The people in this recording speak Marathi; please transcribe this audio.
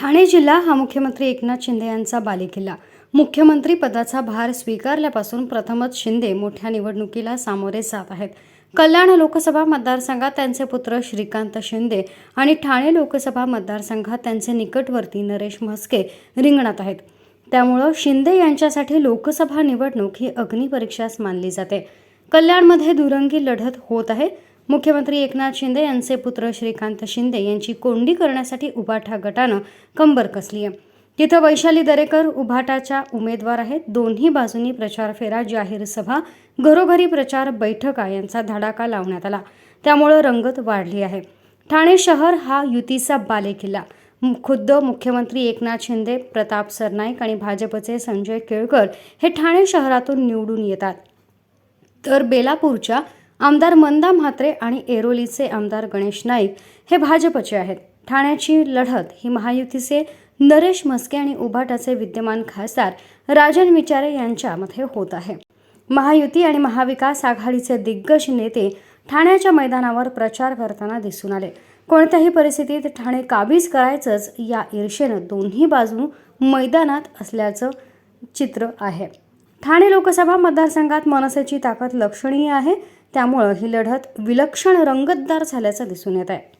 ठाणे जिल्हा हा मुख्यमंत्री एकनाथ शिंदे यांचा बालेकिल्ला. मुख्यमंत्री पदाचा भार स्वीकारल्यापासून प्रथमच शिंदे मोठ्या निवडणुकीला सामोरे जात आहेत. कल्याण लोकसभा मतदारसंघात त्यांचे पुत्र श्रीकांत शिंदे आणि ठाणे लोकसभा मतदारसंघात त्यांचे निकटवर्ती नरेश म्हस्के रिंगणात आहेत. त्यामुळं शिंदे यांच्यासाठी लोकसभा निवडणूक ही अग्निपरीक्षाच मानली जाते. कल्याणमध्ये दुरंगी लढत होत आहे. मुख्यमंत्री एकनाथ शिंदे यांचे पुत्र श्रीकांत शिंदे यांची कोंडी करण्यासाठी उभाठा गटानं कंबर कसली आहे. तिथं वैशाली दरेकर उभाटाच्या उमेदवार आहेत. दोन्ही बाजूंनी प्रचार फेरा जाहीर सभा घरोघरी प्रचार बैठका यांचा धडाका लावण्यात आला. त्यामुळं रंगत वाढली आहे. ठाणे शहर हा युतीचा बालेकिल्ला. खुद्द मुख्यमंत्री एकनाथ शिंदे प्रताप सरनाईक आणि भाजपचे संजय केळकर हे ठाणे शहरातून निवडून येतात. तर बेलापूरच्या आमदार मंदा म्हात्रे आणि एरोलीचे आमदार गणेश नाईक हे भाजपचे आहेत. ठाण्याची लढत ही महायुतीचे नरेश म्हस्के आणि उभाटाचे विद्यमान खासदार राजन विचारे यांच्यामध्ये होत आहे. महायुती आणि महाविकास आघाडीचे दिग्गज नेते ठाण्याच्या मैदानावर प्रचार करताना दिसून आले. कोणत्याही परिस्थितीत ठाणे काबीज करायचंच या ईर्षेनं दोन्ही बाजू मैदानात असल्याचं चित्र आहे. ठाणे लोकसभा मतदारसंघात मनसेची ताकद लक्षणीय आहे. त्यामुळं ही लढत विलक्षण रंगतदार झाल्याचं दिसून येत आहे